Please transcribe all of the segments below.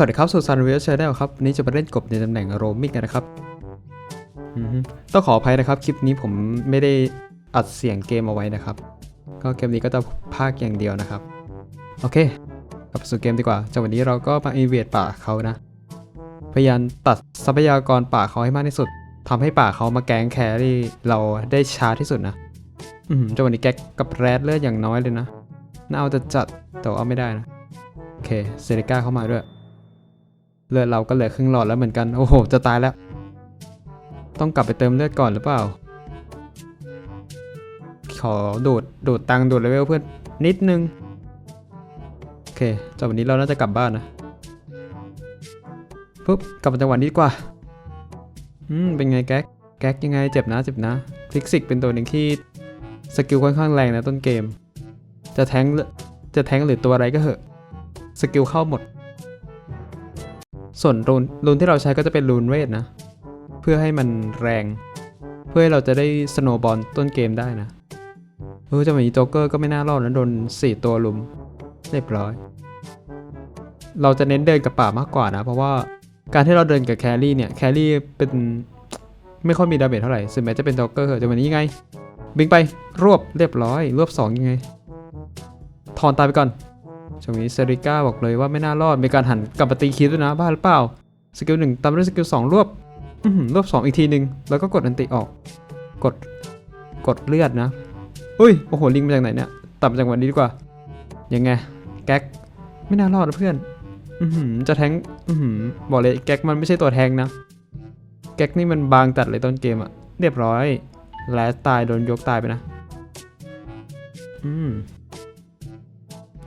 สวัสดีครับสุสานเวลชาแนลครับนี้จะมาเล่นกบในตำแหน่งโรมิกกันนะครับต้องขออภัยนะครับ คลิปนี้ผมไม่ได้อัดเสียงเกมเอาไว้นะครับ ก็เกมนี้ก็จะพากย์อย่างเดียวนะครับ โอเคกลับสู่เกมดีกว่าจากวันนี้เราก็มาอินเวดป่าเขานะ พยายามตัดทรัพยากรป่าเขาให้มากที่สุดทำให้ป่าเขามาแกงแครี่เราได้ช้าที่สุดนะ อืมจากวันนี้แก๊กกับแรดเลือดอย่างน้อยเลยนะน่าเอาจะจัดแต่เอาไม่ได้นะ โอเคเซริก้าเข้ามาด้วย เลือดเราก็เหลือครึ่งหลอดแล้วเหมือนกัน โอ้โห จะตายแล้ว ต้องกลับไปเติมเลือดก่อนหรือเปล่า ขอดูดดูดตังดูดเลเวลเพื่อนนิดนึง โอเคจากวันนี้เราน่าจะกลับบ้านนะปุ๊บกลับมาจังหวัดนี้ดีกว่า อืม เป็นไงแก๊ก แก๊กยังไง เจ็บนะ เจ็บนะฟิกซิกเป็นตัวหนึ่งที่สกิลค่อนข้างแรงนะต้นเกม จะแทงจะแทงหรือตัวอะไรก็เหอะ สกิลเข้าหมด ส่วนรูนรูนที่เราใช้ก็จะเป็นรูนเวทนะ เพื่อให้มันแรง เพื่อให้เราจะได้สโนบอลต้นเกมได้นะเออจะมีโจ๊กเกอร์ก็ไม่น่ารอดนะโดน 4 ตัวลุม เรียบร้อย เราจะเน้นเดินกับป่ามากกว่านะ เพราะว่าการที่เราเดินกับแครี่เนี่ย แครี่เป็นไม่ค่อยมีดาเมจเท่าไหร่ถึงแม้จะเป็นโจ๊กเกอร์จะวันนี้ยังไง บิงไปรวบเรียบร้อย รวบ 2 ยังไง ถอนตายไปก่อน ช่วงนี้เซริก้าบอกเลยว่าไม่น่ารอด มีการหันกลับมาตีคิดด้วยนะบ้าหรือเปล่า สกิลหนึ่งตามด้วยสกิลสองรวบรวบสองอีกทีหนึ่งแล้วก็กดอันติออก กด กดเลือดนะ อุ้ย โอ้โห ลิงมาจากไหนเนี่ยตัดมาจากวันนี้ดีกว่า ยังไง แก๊ก ไม่น่ารอดนะเพื่อน อืจะแทงอืบอกเลยแก๊กมันไม่ใช่ตัวแทงนะ แก๊กนี่มันบางจัดเลยต้นเกมอะเรียบร้อย แลสตายโดนยกตายไปนะ อืม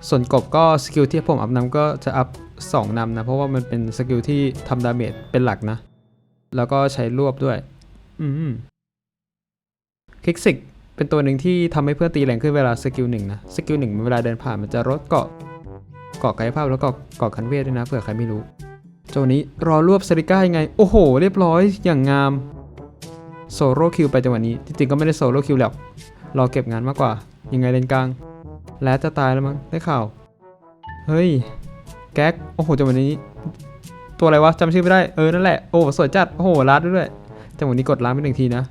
ส่วนกบก็สกิลที่ผมอัพนำก็จะอัพ2นำนะ เพราะว่ามันเป็นสกิลที่ทำดาเมจเป็นหลักนะ แล้วก็ใช้รวบด้วย อืมคลิกซิกเป็นตัวหนึ่งที่ทำให้เพื่อนตีแรงขึ้นเวลาสกิลหนึ่งนะ สกิลหนึ่งเวลาเดินผ่านมันจะลดเกาะเกาะกายภาพแล้วก็เกาะคันเวทด้วยนะเผื่อใครไม่รู้โจานี้รอรวบเซริก้ายังไง โอ้โห เรียบร้อยอย่างงามโซโล่คิวไปจังหวะนี้ จริงๆก็ไม่ได้โซโล่คิวหรอกรอเก็บงานมากกว่า ยังไงเลนกลาง แล้วจะตายแล้วมั้งได้ข่าว เฮ้ย แก๊ก โอ้โหจังหวะนี้ ตัวอะไรวะจำชื่อไม่ได้ เออ นั่นแหละ โอ้สวยจัด โอ้โหลัดด้วยจังหวะนี้กดล้าไปหนึ่งทีนะ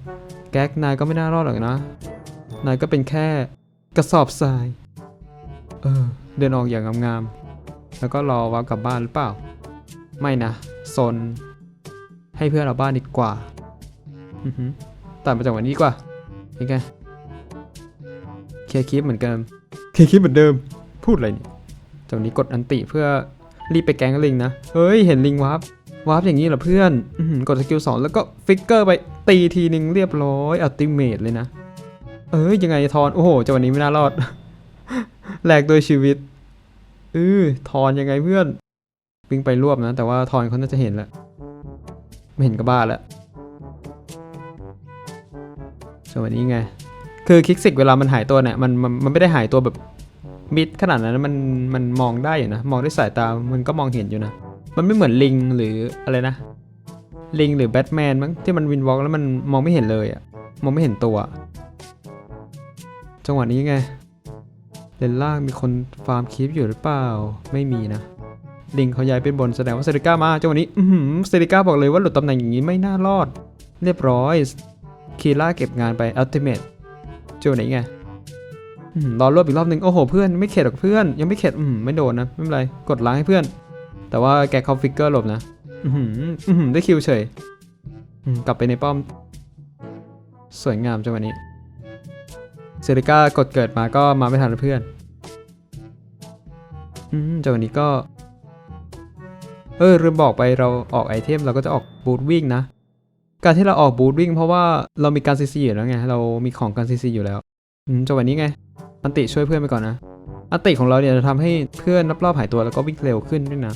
แก๊ก นายก็ไม่น่ารอดหรอกนะ นายก็เป็นแค่กระสอบทราย เออ เดินออกอย่างงามๆ แล้วก็รอว่ากลับบ้านหรือเปล่า ไม่นะโซนให้เพื่อนเราบ้านดีกว่า อือหือตัดมาจากวันนี้ดีกว่ายังไง เคลียร์คลิปเหมือนเดิมเคลียร์คลิปเหมือนเดิม พูดอะไรเนี่ยจากนี้กดอันติเพื่อรีบไปแกงลิงนะ เฮ้ย เห็นลิงวาร์ปวาร์ปอย่างนี้เหรอเพื่อนอกดสกิลสองแล้วก็ฟิกเกอร์ไปตีทีหนึ่งเรียบร้อยอัลติเมทเลยนะ เอ้ยยังไงทอน โอ้โหจังหวะนี้ไม่น่ารอดแหลกโดยชีวิตเออทอนยังไงเพื่อนวิ่งไปรวบนะ แต่ว่าทอนเขาน่าจะเห็นแล้วไม่เห็นก็บ้าแล้วจังหวะนี้ไง คือคลิกซิกเวลามันหายตัวเนี่ยมันมันมันไม่ได้หายตัวแบบมิดขนาดนั้นมันมันมองได้อยู่นะ มองด้วยสายตามันก็มองเห็นอยู่นะ มันไม่เหมือนลิงหรืออะไรนะ ลิงหรือแบทแมนมั้งที่มันวินวอล์กแล้วมันมองไม่เห็นเลยอะมองไม่เห็นตัว จังหวะนี้ไงเลนล่างมีคนฟาร์มคีปอยู่หรือเปล่าไม่มีนะลิงเขาย้ายเป็นบนแสดงว่าเซริก้ามาจังหวะนี้อือหือเซริก้าบอกเลยว่าหลุดตำแหน่งอย่างนี้ไม่น่ารอด เรียบร้อยคีล่าเก็บงานไปอัลติเมท เจอไหนไงรอรวบอีกรอบหนึ่งโอ้โหเพื่อนไม่เข็ดหรอกเพื่อน ยังไม่เข็ดอืมไม่โดนนะไม่เป็นไรกดล้างให้เพื่อน แต่ว่าแกเขาฟิกเกอร์หลบนะอือหืออือหือได้คิวเฉยกลับไปในป้อม สวยงามจังวะนี้เซริก้ากดเกิดมาก็มาไม่ทันเพื่อนอืมจังหวะนี้ก็ เออลืมบอกไปเราออกไอเทมเราก็จะออกบูทวิ่งนะ การที่เราออกบูทวิ่งเพราะว่าเรามีการซีซีอยู่แล้วไง เรามีของการซีซีอยู่แล้วจังหวะนี้ไง อันติช่วยเพื่อนไปก่อนนะ อันติของเราเนี่ยจะทำให้เพื่อนรอบๆหายตัวแล้วก็วิ่งเร็วขึ้นด้วยนะ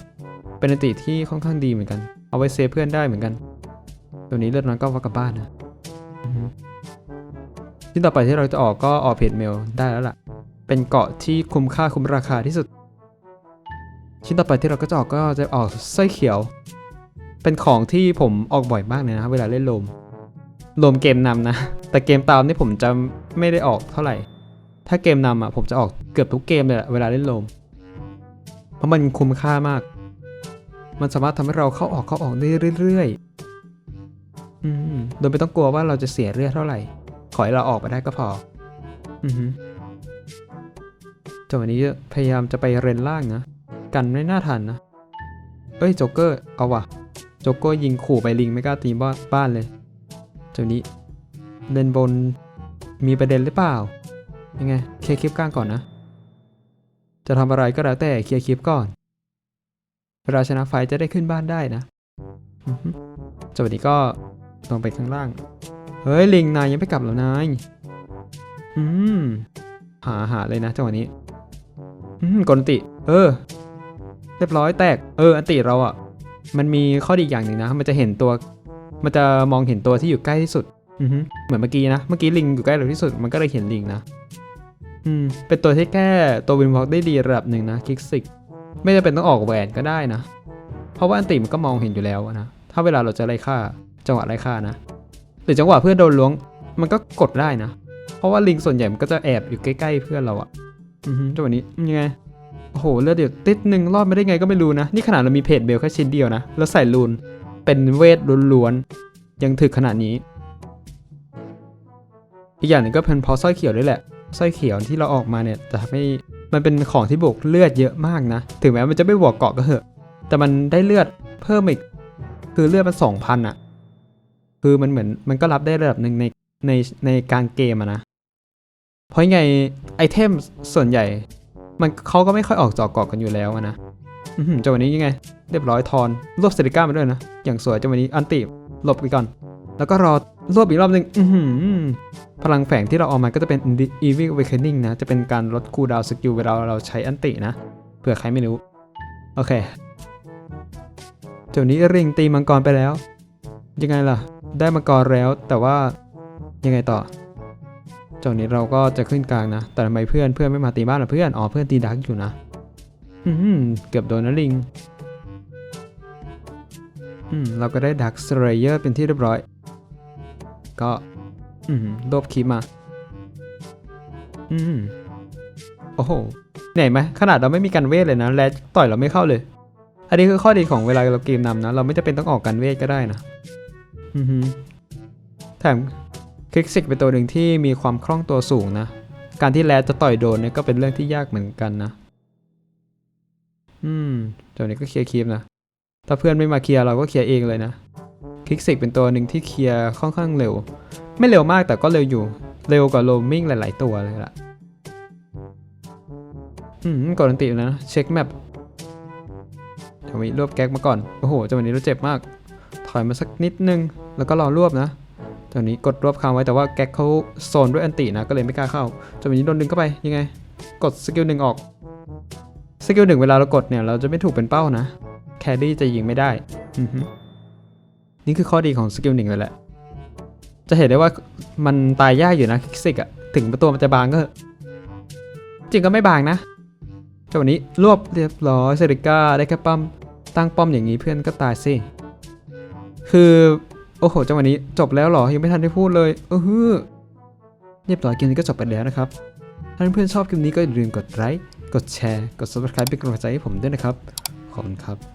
เป็นอันติที่ค่อนข้างดีเหมือนกัน เอาไว้เซฟเพื่อนได้เหมือนกัน ตัวนี้เลือดน้อยก็ว่ากลับบ้านนะที่ต่อไปที่เราจะออกก็ออกเพจเมลได้แล้วล่ะ เป็นเกาะที่คุ้มค่าคุ้มราคาที่สุด ชิ้นต่อไปที่เราก็จะออกก็จะออกไส้เขียว เป็นของที่ผมออกบ่อยมากเลยนะเวลาเล่นโลมโลมเกมนำนะ แต่เกมตามนี่ผมจะไม่ได้ออกเท่าไหร่ ถ้าเกมนำอะผมจะออกเกือบทุกเกมเลยแหละเวลาเล่นโลม เพราะมันคุ้มค่ามาก มันสามารถทำให้เราเข้าออกเข้าออกได้เรื่อยๆอืมโดยไม่ต้องกลัวว่าเราจะเสียเลือดเท่าไหร่ ขอให้เราออกมาได้ก็พออือฮึจังหวะนี้พยายามจะไปเรนล่างนะ กันไม่น่าทันนะ เอ้ยโจ๊กเกอร์เอาว่ะ โจ๊กเกอร์ยิงขู่ไปลิงไม่กล้าตีบ้านบ้านเลยจังหวะนี้เลนบนมีประเด็นหรือเปล่า ยังไงเคลียร์คลิปกลางก่อนนะ จะทำอะไรก็แล้วแต่เคลียร์คลิปก่อนเวลาชนะไฟจะได้ขึ้นบ้านได้นะจังหนี้ก็ลงไปข้างล่าง เฮ้ย ลิงนายยังไม่กลับเหรอนาย อืม หาหาเลยนะจังหวะนี้ อืมกนติ เออ เรียบร้อยแตก เออ อันติเราอะ่ะ มันมีข้อดีอย่างหนึ่งนะ มันจะเห็นตัว มันจะมองเห็นตัวที่อยู่ใกล้ที่สุดอือเหมือนเมื่อกี้นะ เมื่อกี้ลิงอยู่ใกล้เราที่สุด มันก็เลยเห็นลิงนะ อืม เป็นตัวที่แก้ตัววินวอล์กได้ดีระดับหนึ่งนะคิกซิก ไม่จำเป็นต้องออกแหวนก็ได้นะ เพราะว่าอันติมันก็มองเห็นอยู่แล้วนะ ถ้าเวลาเราจะไล่ฆ่า จังหวะไล่ฆ่านะ หรือจังหวะเพื่อนโดนล้วง มันก็กดได้นะ เพราะว่าลิงส่วนใหญ่มันก็จะแอบอยู่ใกล้ๆเพื่อนเราอะอือฮึจังหวะนี้ยังไง โอ้โหเลือดเดียวติดหนึ่งรอดไม่ได้ไงก็ไม่รู้นะ นี่ขนาดเรามีเพจเบลแค่ชิ้นเดียวนะ แล้วใส่รูน เป็นเวทล้วนๆ ยังถึกขนาดนี้ อีกอย่างหนึ่งก็เป็นเพราะสร้อยเขียวด้วยแหละ สร้อยเขียวที่เราออกมาเนี่ยจะทำให้มันเป็นของที่บวกเลือดเยอะมากนะ ถึงแม้มันจะไม่บวกเกาะก็เถอะ แต่มันได้เลือดเพิ่มอีก คือเลือดมันสองพันอะคือมันเหมือนมันก็รับได้ระดับหนึ่งในในในกางเกมอะนะ เพราะยังไงไอเทมส่วนใหญ่ มันเขาก็ไม่ค่อยออกจอกเกาะกันอยู่แล้วนะจังหวะนี้ยังไง เรียบร้อยทอนรวบเซริก้ามาด้วยนะ อย่างสวยจังหวะนี้อันติหลบไปก่อน แล้วก็รอรวบอีกรอบหนึ่งพลังแฝงที่เราเอามาก็จะเป็น Evil Awakening นะ จะเป็นการลดคูดาวสกิลเวลาเราใช้อันตินะ เผื่อใครไม่รู้ โอเคเดี๋ยวนี้ริงตีมังกรไปแล้ว ยังไงล่ะ ได้มังกรแล้วแต่ว่ายังไงต่อ จากนี้เราก็จะขึ้นกลางนะ แต่ทำไมเพื่อนเพื่อนไม่มาตีบ้านล่ะเพื่อน อ๋อเพื่อนตีดักอยู่นะ อืมเกือบโดนนะลิง อืมเราก็ได้ดักสเลเยอร์เป็นที่เรียบร้อย ก็ อืมโลบคีมา อืมโอ้โหเหนื่อยไหมขนาดเราไม่มีการเวทเลยนะ และต่อยเราไม่เข้าเลย อันนี้คือข้อดีของเวลาเราเกมนำนะ เราไม่จำเป็นต้องออกการเวทก็ได้นะ อือฮึแถม คลิกซิกเป็นตัวหนึ่งที่มีความคล่องตัวสูงนะ การที่แรดจะต่อยโดนเนี่ยก็เป็นเรื่องที่ยากเหมือนกันนะ อืมเดี๋ยวนี้ก็เคลียร์คลิปนะ ถ้าเพื่อนไม่มาเคลียร์เราก็เคลียร์เองเลยนะคลิกซิกเป็นตัวหนึ่งที่เคลียร์ค่อนข้างเร็ว ไม่เร็วมากแต่ก็เร็วอยู่ เร็วกว่าโรมมิ่งหลาย ๆ ตัวเลยล่ะ อืมกดอันตินะ เช็คแมปเดี๋ยวมีรวบแก๊กมาก่อน โอ้โหจังหวะนี้เราเจ็บมาก ถอยมาสักนิดนึง แล้วก็รอรวบนะ ตอนนี้กดรวบค้างไว้แต่ว่าแก๊กเขาโซนด้วยอันตินะก็เลยไม่กล้าเข้าจังหวะนี้โดนดึงเข้าไปยังไง กดสกิลหนึ่งออกสกิลหนึ่งเวลาเรากดเนี่ยเราจะไม่ถูกเป็นเป้านะแครี่จะยิงไม่ได้นี่คือข้อดีของสกิลหนึ่งเลยแหละจะเห็นได้ว่ามันตายยากอยู่นะคิกซิกอะถึงตัวมันจะบางก็จริงก็ไม่บางนะจังหวะนี้รวบเรียบร้อยเซริก้าได้แค่ป้อมตั้งป้อมอย่างนี้เพื่อนก็ตายสิคือ อ้โหจังหวะนี้จบแล้วหรอ ยังไม่ทันได้พูดเลย เออฮือเรียบร้อยเกมนี้ก็จบไปแล้วนะครับ ถ้าเพื่อนๆชอบคลิปนี้ก็อย่าลืมกดไลค์ กดแชร์ กด subscribe เป็นกำลังใจให้ผมด้วยนะครับ ขอบคุณครับ